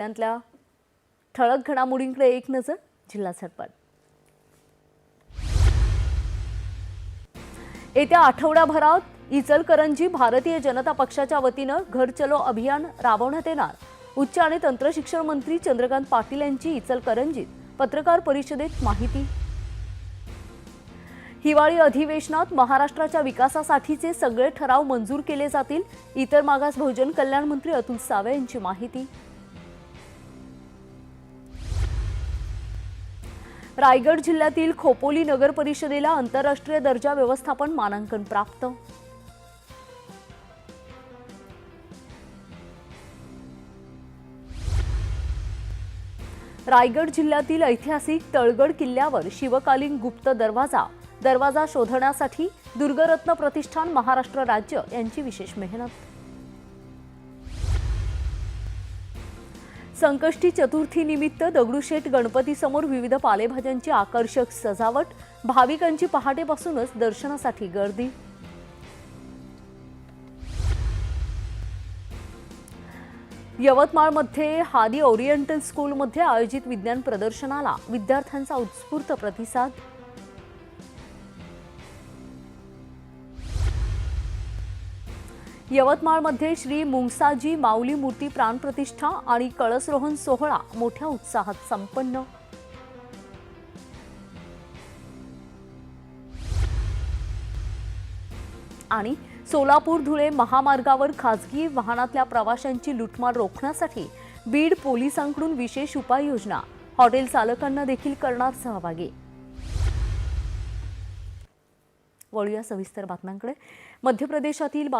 जिल्ह्यातल्या ठळक घडामोडींकडे एक नजर जिल्हा झटपट येत्या आठवड्याभरात इचलकरंजी भारतीय जनता पक्षाच्या वतीनं घर चलो अभियान राबवण्यात येणार. उच्च आणि तंत्रशिक्षण मंत्री चंद्रकांत पाटील यांची इचलकरंजीत पत्रकार परिषदेत माहिती. हिवाळी अधिवेशनात महाराष्ट्राच्या विकासासाठीचे सगळे ठराव मंजूर केले जातील. इतर मागास बहुजन कल्याण मंत्री अतुल सावे यांची माहिती. रायगड जिल्ह्यातील खोपोली नगर परिषदेला आंतरराष्ट्रीय दर्जा व्यवस्थापन मानांकन प्राप्त. रायगड जिल्ह्यातील ऐतिहासिक तळगड किल्ल्यावर शिवकालीन गुप्त दरवाजा दरवाजा शोधण्यासाठी दुर्गरत्न प्रतिष्ठान महाराष्ट्र राज्य यांची विशेष मेहनत. संकष्टी चतुर्थी निमित्त दगडूशेठ गणपतीसमोर विविध पालेभाज्यांची आकर्षक सजावट. भाविकांची पहाटेपासूनच दर्शनासाठी गर्दी. यवतमाळमध्ये हादी ओरिएंटल स्कूलमध्ये आयोजित विज्ञान प्रदर्शनाला विद्यार्थ्यांचा उत्स्फूर्त प्रतिसाद. यवतमाळमध्ये श्री मुंगसाजी माऊली मूर्ती प्राणप्रतिष्ठा आणि कळसरोहण सोहळा मोठ्या उत्साहात संपन्न. आणि सोलापूर धुळे महामार्गावर खासगी वाहनातल्या प्रवाशांची लुटमार रोखण्यासाठी बीड पोलिसांकडून विशेष उपाययोजना. हॉटेल चालकांना देखील करणार सहभागी. वळूया सविस्तर बातम्यांकडे. मध्य प्रदेशातील